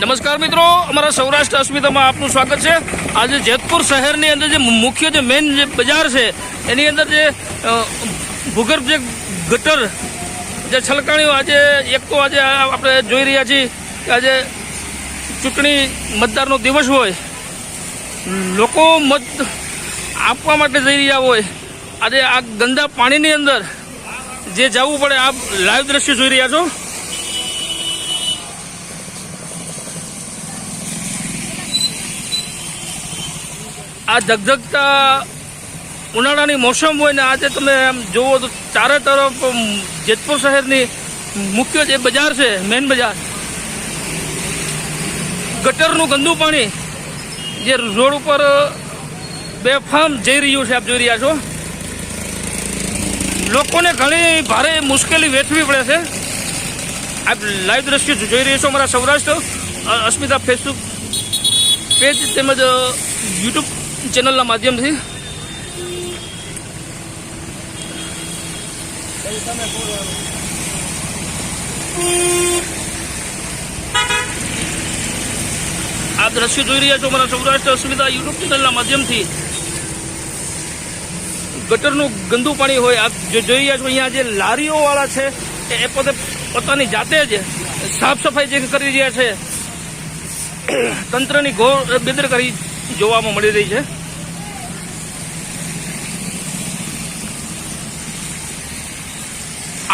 નમસ્કાર મિત્રો, અમારા સૌરાષ્ટ્ર અસ્મિતામાં આપનું સ્વાગત છે. આજે જેતપુર શહેરની અંદર જે મુખ્ય જે મેઇન જે બજાર છે, એની અંદર જે ભૂગર્ભ જે ગટર, જે છલકાણીઓ આજે એક તો આજે આપણે જોઈ રહ્યા છીએ કે આજે ચૂંટણી મતદારનો દિવસ હોય. લોકો મત આપવા માટે જઈ રહ્યા હોય. આજે આ ગંદા પાણીની અંદર જે જવું પડે, આપ લાઈવ દ્રશ્ય જોઈ રહ્યા છો. આ ધગધગતા ઉનાળાની મોસમ હોય ને આજે તમે આમ જુઓ તો ચારે તરફ જેતપુર શહેરની મુખ્ય જે બજાર છે મેન બજાર, ગટરનું ગંદુ પાણી, જે રોડ ઉપર બેફામ જઈ રહ્યું છે, આપ જોઈ રહ્યા છો. લોકોને ઘણી ભારે મુશ્કેલી વેઠવી પડે છે. આપ લાઈવ દ્રશ્ય જોઈ રહ્યો છો અમારા સૌરાષ્ટ્ર અસ્મિતા ફેસબુક પેજ તેમજ યુટ્યુબ ચેનલના માધ્યમથી. આ દ્રશ્ય જોઈ રહ્યા છો અમારા સૌરાષ્ટ્ર અસ્મિતા યુટ્યુબ ચેનલના માધ્યમથી. ગટરનું ગંદુ પાણી હોય, આપ જો જોઈ રહ્યા છો, અહીંયા જે લારીઓ વાળા છે, એ- પોતે પોતાની જાતે જ સાફ સફાઈ જે કરી રહ્યા છે. તંત્રની ઘોર બેદરકારી જોવામાં મળી રહી છે.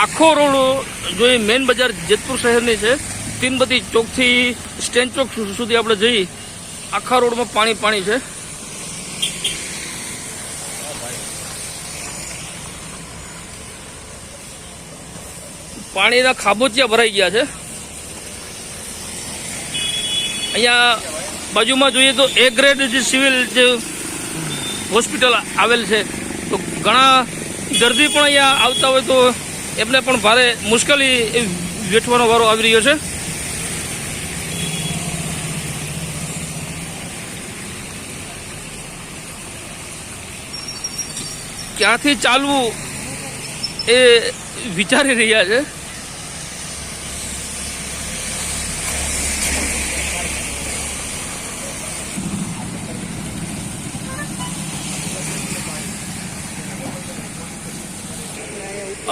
આખો રોડ જો મેન બજાર જેતપુર શહેરની છે તીનબતી ચોકથી સ્ટેન્ડ ચોક સુધી આપણે જઈ આખા રોડમાં પાણી પાણી છે. પાણીના ખાબોચિયા ભરાઈ ગયા છે. અહીંયા બાજુમાં જોઈએ તો એ ગ્રેડ જે સિવિલ જે હોસ્પિટલ આવેલ છે, તો ઘણા દર્દી પણ અહીંયા આવતા હોય તો એમને પણ ભારે મુશ્કેલી વેઠવાનો વારો આવી રહ્યો છે. ક્યાંથી ચાલવું એ વિચારી રહ્યા છે.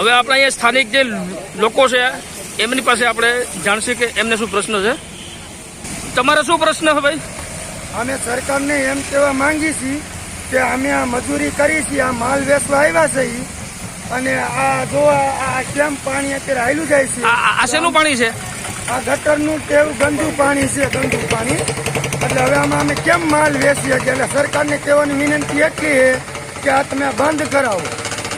હવે આપણે અહીંયા સ્થાનિક જે લોકો છે એમની પાસે આપણે જાણશે કે એમને શું પ્રશ્ન છે. તમારે શું પ્રશ્ન છે ભાઈ? અમે સરકારને એમ કહેવા માંગી છીએ કે અમે આ મજૂરી કરી છીએ આ માલ વેચવા આવ્યા છે. અને આ જો આ કેમ પાણી અત્યારે હાયલું જાય છે? આ શેનું પાણી છે? આ ગટરનું તેવું ગંદુ પાણી છે ગંદુ પાણી. એટલે હવે આમાં અમે કેમ માલ વેચીએ કે એટલે સરકારને કહેવાની વિનંતી એટલી છે કે આ તમે બંધ કરાવો.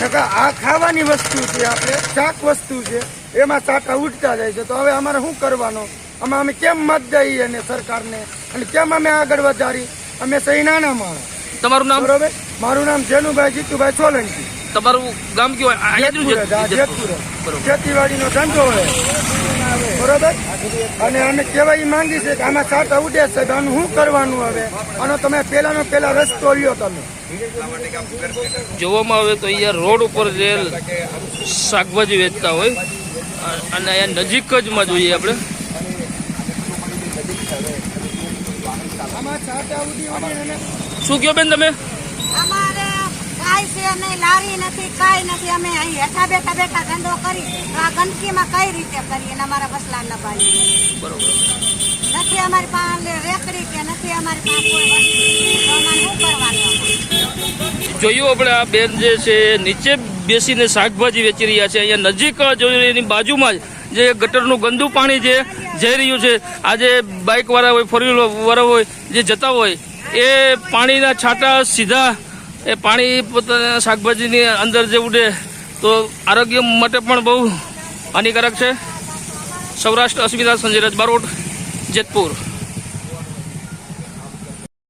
નકર આ ખાવાની વસ્તુ છે આપણે શાક વસ્તુ છે એમાં ચાકા ઉઠતા જાય છે. તો હવે અમારે શું કરવાનું? આમાં અમે કેમ મત દઈએ અને સરકારને? અને કેમ અમે આગળ વધારી? અમે સહી નાના માણસ. તમારું નામ? બરોબર? મારું નામ જેનુભાઈ જીતુભાઈ સોલંકી. તમારું ગામ કયું ખેતીવાડીનો ધંધો હોય. બરોબર? અને અમે કહેવાય માંગી છે કે આમાં સાત ઉડે છે. આનું શું કરવાનું હવે? આનો તમે પેલાનો પેલા રસ્તો લ્યો તમે. જોવામાં આવે તો અહીંયા રોડ ઉપર જે શાકભાજી વેચતા હોય અને અહીંયા નજીક જ માં જોઈએ આપણે. અને શું કહો બેન તમે? છે નહીં લારી નથી કાંઈ નથી. અમે અહીં હેઠા બેઠા બેઠા ધંધો કરી તો આ ગંદકીમાં કઈ રીતે કરીએ? ને અમારા બસલા ન પાડીએ બરોબર. નથી અમારી પાસે રેકડી કે નથી અમારી પાસે કોઈ વસ્તુ. અમારે શું કરવાનું? જોયું આપણે આ બેન જે છે નીચે બેસીને શાકભાજી વેચી રહ્યા છે. અહીંયા નજીક જોયું એની બાજુમાં જ જે ગટરનું ગંદુ પાણી જે જઈ રહ્યું છે આજે બાઇક વાળા હોય ફોર વ્હીલર વાળા હોય જે જતા હોય એ પાણીના છાંટા સીધા એ પાણી પોતાના શાકભાજીની અંદર જે ઉડે તો આરોગ્ય માટે પણ બહુ હાનિકારક છે. સૌરાષ્ટ્ર અસ્મિતા સંજય રજબારોટ જેતપુર.